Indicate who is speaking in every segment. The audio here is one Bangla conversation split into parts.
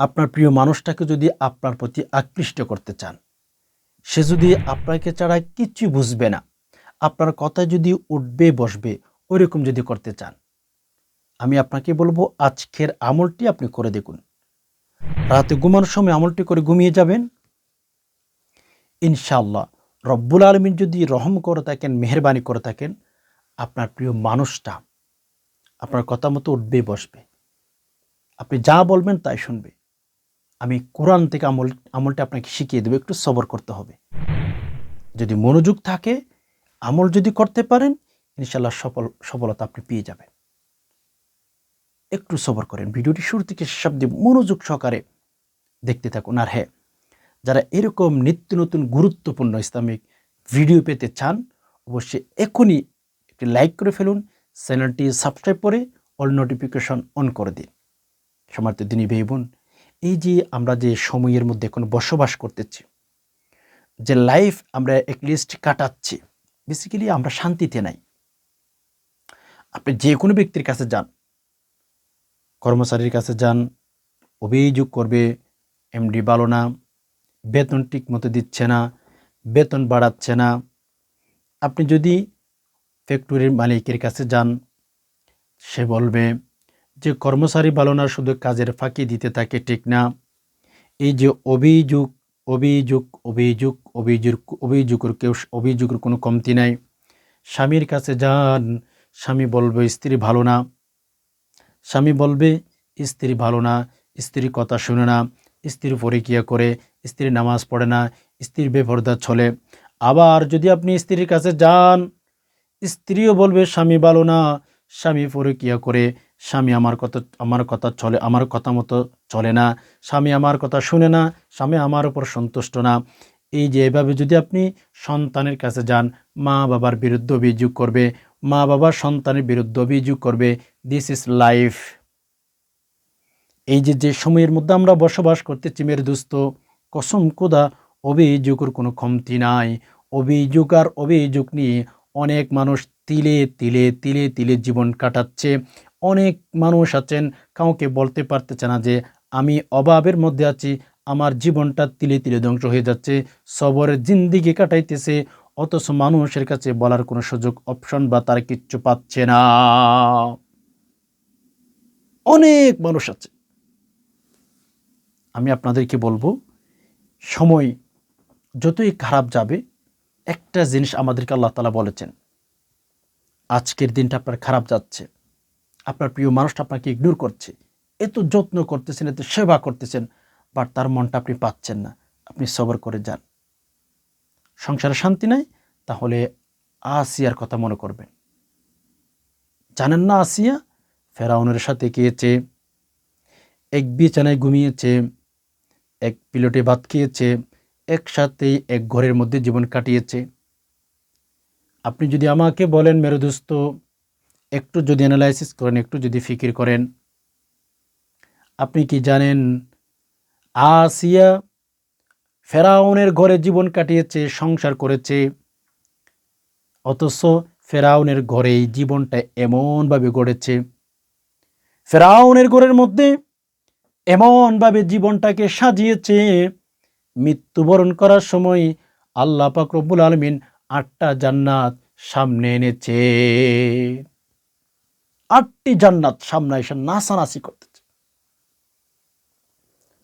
Speaker 1: আপনার প্রিয় মানুষটাকে যদি আপনার প্রতি আকৃষ্ট করতে চান, সে যদি আপনাকে ছাড়া কিচ্ছু বুঝবে না, আপনার কথা যদি উঠবে, বসবে, ওইরকম যদি করতে চান, আমি আপনাকে বলব আজকের আমলটি আপনি করে দেখুন। রাতে ঘুমানোর সময় আমলটি করে ঘুমিয়ে যাবেন। ইনশাল্লাহ রব্বুল আলমিন যদি রহম করে থাকেন, মেহরবানি করে থাকেন, আপনার প্রিয় মানুষটা আপনার কথা মতো উঠবে, বসবে। আপনি যা বলবেন তাই শুনবে। আমি কোরআন থেকে আমল, আমলটা আপনাকে শিখিয়ে দেবো, একটু সবর করতে হবে। যদি মনোযোগ থাকে, আমল যদি করতে পারেন ইনশাল্লাহ সফল, সফলতা আপনি পেয়ে যাবেন। একটু সবর করেন, ভিডিওটি শুরু থেকে শেষ অব্দি মনোযোগ সহকারে দেখতে থাকুন। আর হ্যাঁ যারা এরকম নিত্য নতুন গুরুত্বপূর্ণ ইসলামিক ভিডিও পেতে চান, অবশ্যই এখনই একটি লাইক করে ফেলুন, চ্যানেলটি সাবস্ক্রাইব করে অল নোটিফিকেশন অন করে দিন। সমার্থ দিনী ভাই বোন এই যে আমরা যে সময়ের মধ্যে এখন বসবাস করতেছি, যে লাইফ আমরা একলিস্ট কাটাচ্ছি বেসিক্যালি আমরা শান্তিতে নাই। আপনি যে কোনো ব্যক্তির কাছে যান, কর্মচারীর কাছে যান, অভিযোগ করবে এমডি ভালো না, বেতন ঠিক মতো দিচ্ছে না, বেতন বাড়াচ্ছে না, আপনি যদি ফ্যাক্টরির মালিকের কাছে যান, সে বলবে যে কর্মচারী ভালো না শুধু কাজের ফাঁকি দিতে থাকে, ঠিক না? এই যে অভিযোগ অভিযোগ অভিযোগ অভিযোগ, অভিযোগের কেউ, অভিযোগের কোনো কমতি নাই। স্বামীর কাছে যান, স্বামী বলবে, স্ত্রী ভালো না। স্বামী বলবে, স্ত্রী ভালো না স্ত্রীর কথা শুনে না, স্ত্রীর পরিক্রিয়া করে, স্ত্রী নামাজ পড়ে না, স্ত্রীর বেপরদা চলে। আবার যদি আপনি স্ত্রীর কাছে যান, স্ত্রীও বলবে, স্বামী ভালো না। স্বামী পরিক্রিয়া করে স্বামী আমার কথা আমার কথা চলে, আমার কথা মতো চলে না, স্বামী আমার কথা শুনে না, স্বামী আমার উপর সন্তুষ্ট না। এই যে এভাবে যদি আপনি সন্তানের কাছে যান, মা বাবার বিরুদ্ধে অভিযোগ করবে, মা বাবা সন্তানের বিরুদ্ধে অভিযোগ করবে দিস ইজ লাইফ এই যে যে সময়ের মধ্যে আমরা বসবাস করতেছি, মেরে দুস্থ কসম কোদা অভিযোগের কোনো কমতি নাই। অভিযোগ আর অভিযোগ নিয়ে অনেক মানুষ তিলে তিলে তিলে তিলে জীবন কাটাচ্ছে। অনেক মানুষ আছেন, কাউকে বলতে পারতেছে না যে আমি অভাবের মধ্যে আছি, আমার জীবনটা তিলে তিলে ধ্বংস হয়ে যাচ্ছে, সবরের জিন্দিগি কাটাইতেছে, অথচ মানুষের কাছে বলার কোনো সুযোগ অপশন বা তার কিচ্ছু পাচ্ছে না। অনেক মানুষ আছে। আমি আপনাদেরকে বলব, সময় যতই খারাপ যাবে, একটা জিনিস আমাদেরকে আল্লাহ তালা বলেছেন, আজকের দিনটা আপনার খারাপ যাচ্ছে। আপনার প্রিয় মানুষটা আপনাকে ইগনোর করছে। এত যত্ন করতেছেন, এত সেবা করতেছেন বাট তার মনটা আপনি পাচ্ছেন না। আপনি সবর করে যান। সংসারে শান্তি নাই, তাহলে আসিয়ার কথা মনে করবেন। জানেন না আসিয়া? ফেরাউনের সাথে গিয়েছে এক বিছানায় ঘুমিয়েছে, এক পিলটে ভাত খেয়েছে, একসাথেই এক ঘরের মধ্যে জীবন কাটিয়েছে। আপনি যদি আমাকে বলেন, মেরুদুস্ত একটু যদি অ্যানালাইসিস করেন, একটু যদি ফিকির করেন, আপনি কি জানেন আসিয়া ফেরাউনের ঘরে জীবন কাটিয়েছে, সংসার করেছে, অথচ ফেরাউনের ঘরে এই জীবনটা এমনভাবে গড়েছে। ফেরাউনের ঘরের মধ্যে এমনভাবে জীবনটাকে সাজিয়েছে, মৃত্যুবরণ করার সময় আল্লাহ পাক রব্বুল আলমিন আটটা জান্নাত সামনে এনেছে। আটটি জান্নাত সামনে এসে নাসানাসি করতেছে।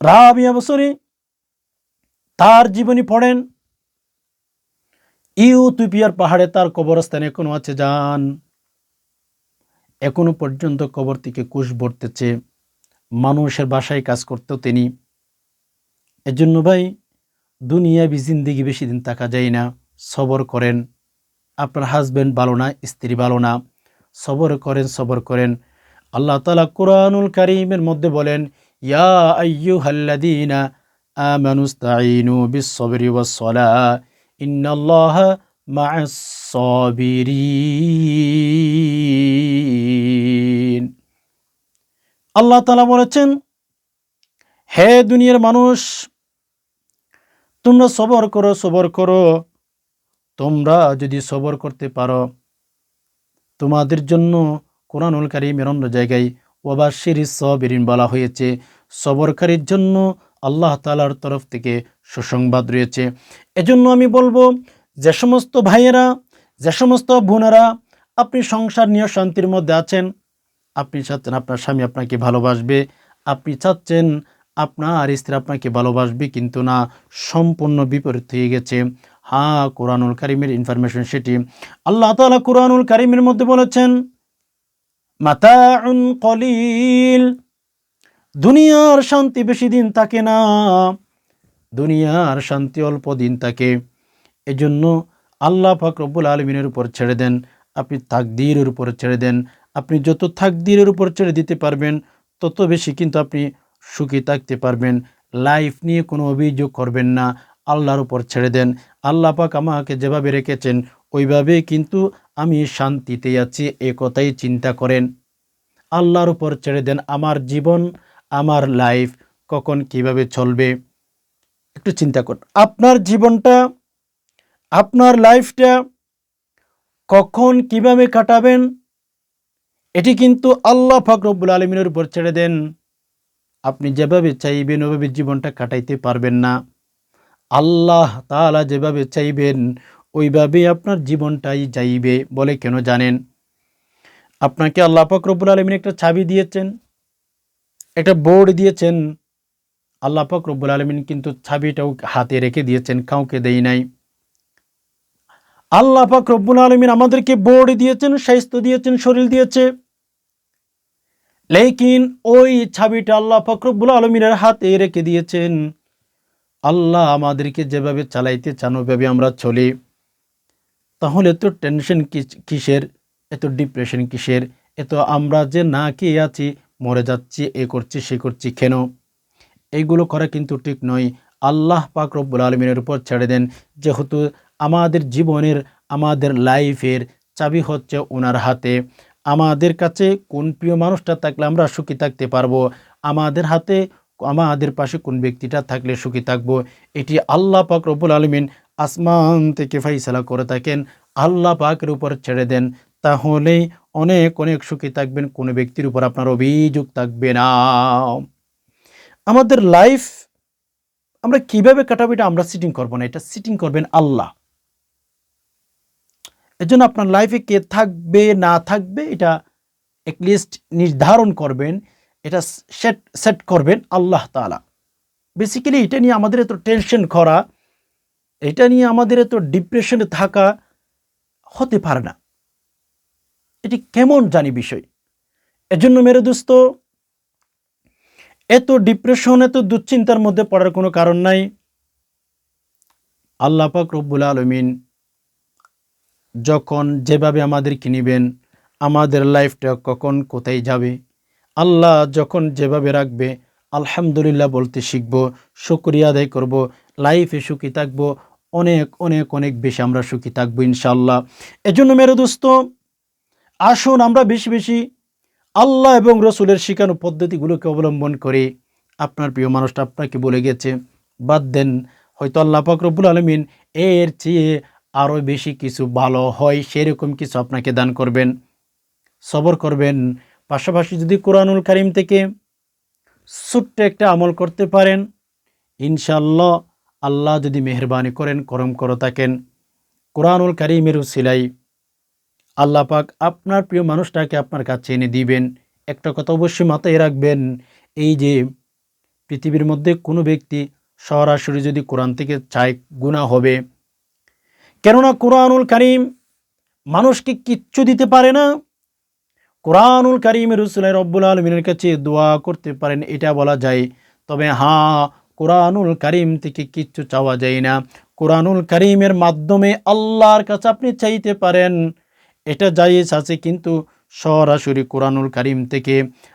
Speaker 1: রাবিয়া বছরী তার জীবনী পড়েন। ইউতুপিয়ার পাহাড়ে তার কবরস্থান এখনও আছে যান এখনও পর্যন্ত কবর থেকে কুশ ভরতেছে। মানুষের বাসায় কাজ করতেও তিনি। এজন্য ভাই দুনিয়া বি জিন্দিগি বেশি দিন থাকা যায় না। সবর করেন। আপনার হাজব্যান্ড ভালো না, স্ত্রী ভালো না। সবর করেন সবর করেন। আল্লাহ তালা কোরআনুল করিমের মধ্যে বলেন, ইয়া ইন্নাল্লাহ আল্লাহ তালা বলেছেন, হে দুনিয়ার মানুষ, তোমরা সবর করো সবর করো। তোমরা যদি সবর করতে পারো তোমাদের জন্য কোরআনুল কারিমের অন্য জায়গায় ওবাশির সবিরিন বলা হয়েছে। সবরকারীর জন্য আল্লাহ তালার তরফ থেকে সুসংবাদ রয়েছে। এজন্য আমি বলব, যে সমস্ত ভাইয়েরা, যে সমস্ত বোনেরা, আপনি সংসার নিয়ে শান্তির মধ্যে আছেন, আপনি চাচ্ছেন আপনার স্বামী আপনাকে ভালোবাসবে, আপনি চাচ্ছেন আপনার স্ত্রী আপনাকে ভালোবাসবে, কিন্তু না, সম্পূর্ণ বিপরীত হয়ে গেছে। হ্যাঁ কোরআনুল কারিমের ইনফরমেশন সেটি। আল্লাহ তালা কোরআনুল কারিমের মধ্যে বলেছেন, মাতাউন কলিল, দুনিয়ার শান্তি বেশি দিন থাকে না, দুনিয়ার শান্তি অল্প দিন থাকে। এজন্য আল্লাহ পাক রব্বুল আলমিনের উপর ছেড়ে দেন, আপনি তাকদীরের উপর ছেড়ে দেন। আপনি যত তাকদীরের উপর ছেড়ে দিতে পারবেন, তত বেশি কিন্তু আপনি সুখী থাকতে পারবেন। লাইফ নিয়ে কোনো অভিযোগ করবেন না। আল্লাহর উপর ছেড়ে দেন। আল্লাহ পাক আমাকে যেভাবে রেখেছেন ওইভাবে কিন্তু আমি শান্তিতে আছি, এ কথাই চিন্তা করেন। আল্লাহর উপর ছেড়ে দেন আমার জীবন, আমার লাইফ কখন কীভাবে চলবে? একটু চিন্তা করুন, আপনার জীবনটা, আপনার লাইফটা কখন কীভাবে কাটাবেন? এটি কিন্তু আল্লাহ ফাকরবুল আলমিনের উপর ছেড়ে দেন। আপনি যেভাবে চাইবেন, ওভাবে জীবনটা কাটাইতে পারবেন না। আল্লাহ তাআলা যেভাবে চাইবেন ওইভাবে আপনার জীবনটাই যাইবে বলে কেন জানেন? আপনাকে আল্লাহ ফাকরবুল আলমিন একটা চাবি দিয়েছেন, একটা বোর্ড দিয়েছেন। আল্লাহ পাক রব্বুল আলমিন কিন্তু চাবিটাও হাতে রেখে দিয়েছেন, কাউকে দেই নাই। আল্লাহ রব্বুল আলমিন আমাদেরকে বোর্ড দিয়েছেন স্বাস্থ্য দিয়েছেন, শরীর দিয়েছে। লেকিন ওই ছাবিটা আল্লাহ রব্বুল আলমিনের হাতে রেখে দিয়েছেন। আল্লাহ আমাদেরকে যেভাবে চালাইতে চান, ওইভাবে আমরা চলি। তাহলে এত টেনশন কিসের? এত ডিপ্রেশন কিসের? এত আমরা যে না কে আছি, মরে যাচ্ছি, এ করছি, সে করছি কেন? এইগুলো করা কিন্তু ঠিক নয়। আল্লাহ পাক রব্বুল আলমিনের উপর ছেড়ে দেন। যেহেতু আমাদের জীবনের, আমাদের লাইফের চাবি হচ্ছে ওনার হাতে। আমাদের কাছে কোন প্রিয় মানুষটা থাকলে আমরা সুখী থাকতে পারব? আমাদের হাতে আমাদের পাশে কোন ব্যক্তিটা থাকলে সুখী থাকব? এটি আল্লাহ পাক রব্বুল আলমিন আসমান থেকে ফাইসালা করে থাকেন। আল্লাহ পাকের উপর ছেড়ে দেন। তাহলেই অনেক অনেক সুখী থাকবেন, কোনো ব্যক্তির উপর আপনার অভিযোগ থাকবে না। আমাদের লাইফ আমরা কীভাবে কাটাবো এটা আমরা সিটিং করব না, এটা সিটিং করবেন আল্লাহ। এর জন্য আপনার লাইফে কে থাকবে, না থাকবে, এটা একলিস্ট নির্ধারণ করবেন। এটা সেট সেট করবেন আল্লাহ তালা বেসিক্যালি এটা নিয়ে আমাদের এত টেনশন করা, এটা নিয়ে আমাদের এত ডিপ্রেশনে থাকা হতে পারে না। এটি কেমন জানি বিষয়। এজন্য মেরে দোস্ত, এত ডিপ্রেশন এত দুশ্চিন্তার মধ্যে পড়ার কোনো কারণ নাই। আল্লাহ পাক রব্বুল আলমিন যখন যেভাবে আমাদেরকে নিবেন, আমাদের লাইফটা কখন কোথায় যাবে? আল্লাহ যখন যেভাবে রাখবে, আলহামদুলিল্লাহ বলতে শিখব, শুক্রিয়া আদায় করব, লাইফে সুখী থাকব, অনেক অনেক অনেক বেশি আমরা সুখী থাকব ইনশাল্লাহ এজন্য মেরে দোস্ত, আসুন আমরা বেশি বেশি আল্লাহ এবং রসুলের শিখানো পদ্ধতিগুলোকে অবলম্বন করে। আপনার প্রিয় মানুষটা আপনাকে বলে গেছে, বাদ দেন, হয়তো আল্লাহ পাকরবুল আলমিন এর চেয়ে আরও বেশি কিছু ভালো হয়, সেরকম কিছু আপনাকে দান করবেন, সবর করবেন পাশাপাশি যদি কোরআনুল করিম থেকে ছোট্ট একটা আমল করতে পারেন ইনশাল্লাহ আল্লাহ যদি মেহরবানি করেন, করম করে থাকেন। কোরআনুল কারিমের সিলাই আল্লাহ পাক আপনার প্রিয় মানুষটাকে আপনার কাছে এনে দিবেন। একটা কথা অবশ্যই মাথায় রাখবেন, এই যে পৃথিবীর মধ্যে কোনো ব্যক্তি সরাসরি যদি কোরআন থেকে চায় গুণা হবে, কেননা কোরআনুল কারিম মানুষকে কিচ্ছু দিতে পারে না কোরআনুল কারিম রসুল্লাহ রব্বুল আলমিনের কাছে দোয়া করতে পারেন, এটা বলা যায়। তবে হ্যাঁ কোরআনুল কারিম থেকে কিচ্ছু চাওয়া যায় না। কোরআনুল কারিমের মাধ্যমে আল্লাহর কাছে আপনি চাইতে পারেন, এটা জায়েজ আছে কিন্তু সরাসরি কোরআনুল কারিম থেকে।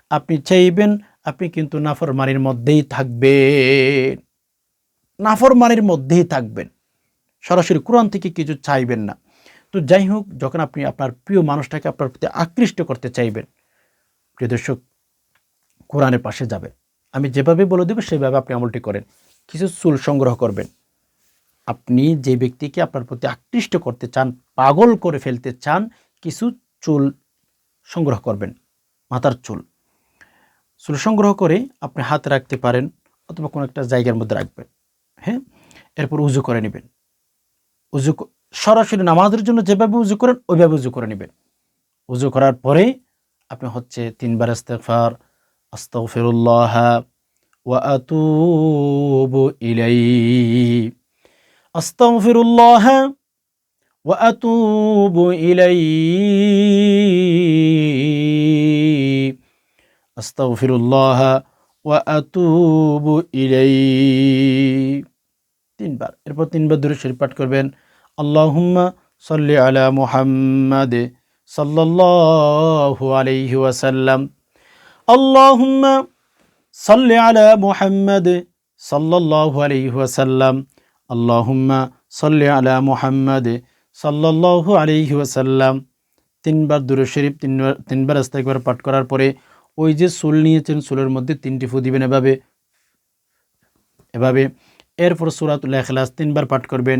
Speaker 1: আপনি চাইবেন, আপনি কিন্তু নাফরমানির মধ্যেই থাকবেন। নাফরমানির মধ্যেই থাকবেন। সরাসরি কোরআন থেকে কিছু চাইবেন না। তো যাই হোক যখন আপনি আপনার প্রিয় মানুষটাকে আপনার প্রতি আকৃষ্ট করতে চাইবেন, প্রিয় দর্শক, কোরআনের পাশে যাবেন। আমি যেভাবে বলে দেবো, সেভাবে আপনি আমলটি করেন। কিছু চুল সংগ্রহ করবেন। আপনি যে ব্যক্তিকে আপনার প্রতি আকৃষ্ট করতে চান, পাগল করে ফেলতে চান, কিছু চুল সংগ্রহ করবেন, মাথার চুল। চুল সংগ্রহ করে আপনি হাত রাখতে পারেন অথবা কোনো একটা জায়গার মধ্যে রাখবেন হ্যাঁ? এরপর উজু করে নেবেন। উজু সরাসরি নামাজের জন্য যেভাবে উজু করেন, ওইভাবে উজু করে নেবেন। উজু করার পরে আপনি হচ্ছে তিনবার আস্তাগফিরুল্লাহ ওয়া আতুবু ইলাইহি। তিনবার, এরপর তিনবার দূরে শরীর পাঠ করবেন। আল্লাহুম্মা সাল্লি আলা মুহাম্মাদ সাল্লাল্লাহু আলাইহি ওয়াসাল্লাম। আল্লাহুম্মা সাল্লি আলা মুহাম্মাদ সাল্লাল্লাহু আলাইহি ওয়াসাল্লাম। আল্লাহুম্মা সাল্লি আলা মুহাম্মাদ সাল্লাল্লাহু আলাইহি ওয়াসাল্লাম। তিনবার দূরে শরীফ, তিনবার তিনবার আস্তাগফার পাঠ করার পরে ওই যে চুল নিয়েছেন, চুলের মধ্যে তিনটি ফু দিবেন এভাবে। এভাবে। এরপর সুরাতুল ইখলাস তিনবার পাঠ করবেন।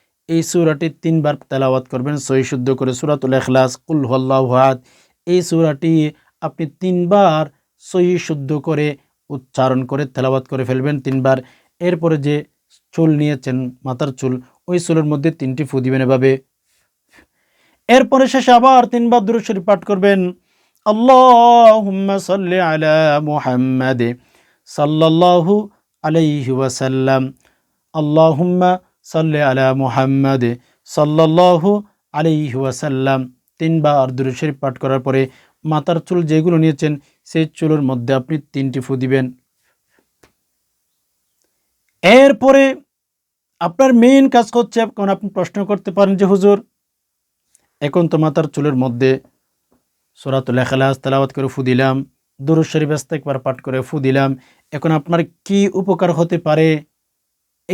Speaker 1: এই সুরাটি তিনবার তেলাওয়াত করবেন, সহি শুদ্ধ করে সুরাতুল এখলাস কুল হুয়াল্লাহু আহাদ। এই সুরাটি আপনি তিনবার সহি শুদ্ধ করে উচ্চারণ করে তেলাওয়াত করে ফেলবেন তিনবার। এরপরে যে চুল নিয়েছেন, মাথার চুল, ওই চুলের মধ্যে তিনটি ফু দিবেন এভাবে। এরপরে শেষে আবার তিনবার দুরূদ শরীফ পাঠ করবেন, আল্লাহুম্মা সাল্লি আলা মুহাম্মাদ সাল্লাল্লাহু সাল্লি আলা মুহাম্মাদ সাল্লাল্লাহু আলাইহি ওয়াসাল্লাম। তিনবার দুরূদ শরীফ পাঠ করার পরে মাথার চুল যেগুলো নিয়েছেন, সেই চুলের মধ্যে আপনি তিনটি ফু দিবেন। এরপরে আপনার মেইন কাজ হচ্ছে কারণ আপনি প্রশ্ন করতে পারেন যে, হুজুর, এখন তো মাথার চুলের মধ্যে সোরাতুল এখালাস তেলাওয়াত করে ফু দিলাম, দুরুদ শরীফ একবার পাঠ করে ফু দিলাম, এখন আপনার কি উপকার হতে পারে?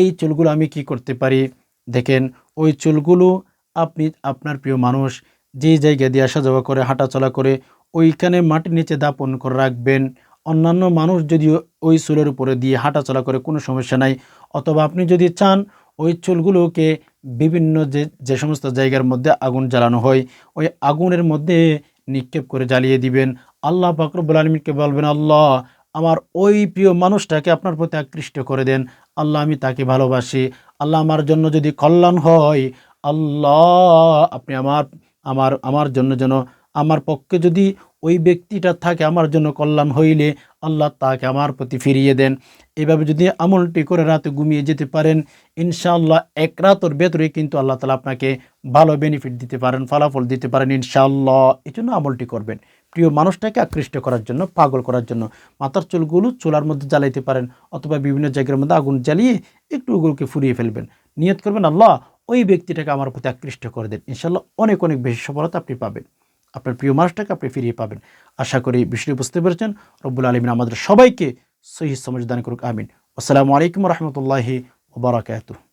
Speaker 1: এই চুলগুলো আমি কি করতে পারি? দেখেন, ওই চুলগুলো আপনি, আপনার প্রিয় মানুষ যে জায়গা দিয়ে আসা যাওয়া করে, হাঁটাচলা করে, ওইখানে মাটির নিচে দাপন করে রাখবেন। অন্যান্য মানুষ যদি ওই চুলের উপরে দিয়ে হাঁটাচলা করে, কোনো সমস্যা নাই। অথবা আপনি যদি চান, ওই চুলগুলোকে বিভিন্ন যে যে সমস্ত জায়গার মধ্যে আগুন জ্বালানো হয়, ওই আগুনের মধ্যে নিক্ষেপ করে জ্বালিয়ে দিবেন। আল্লাহ ফাকরবুল আলমীকে বলবেন, আল্লাহ, আমার ওই প্রিয় মানুষটাকে আপনার প্রতি আকৃষ্ট করে দেন। আল্লাহ, আমি তাকে ভালোবাসি। আল্লাহ আমার জন্য যদি কল্যাণ হয়, আল্লাহ, আপনি আমার আমার আমার জন্য যেন, আমার পক্ষে যদি ওই ব্যক্তিটা থাকে, আমার জন্য কল্যাণ হইলে আল্লাহ তাকে আমার প্রতি ফিরিয়ে দেন। এভাবে যদি আমলটি করে রাতে ঘুমিয়ে যেতে পারেন, ইনশাআল্লাহ এক রাতর ভেতরে কিন্তু আল্লাহ তালা আপনাকে ভালো বেনিফিট দিতে পারেন, ফলাফল দিতে পারেন ইনশাআল্লাহ। এই জন্য আমলটি করবেন। প্রিয় মানুষটাকে আকৃষ্ট করার জন্য, পাগল করার জন্য মাথার চুলগুলো চুলার মধ্যে জ্বালাইতে পারেন অথবা বিভিন্ন জায়গার মধ্যে আগুন জ্বালিয়ে একটু ওগুলোকে ফুরিয়ে ফেলবেন। নিয়ত করবেন, আল্লাহ ওই ব্যক্তিটাকে আমার প্রতি আকৃষ্ট করে দেন। ইনশাল্লাহ অনেক অনেক বেশি সফলতা আপনি পাবেন। আপনার প্রিয় মানুষটাকে আপনি ফিরিয়ে পাবেন। আশা করি বিষয়টি বুঝতে পেরেছেন। রব্বুল আলমিন আমাদের সবাইকে সহি সমঝদান করুক, আমিন। আসসালামু আলাইকুম রহমতুল্লাহি ওবরাকাতুহ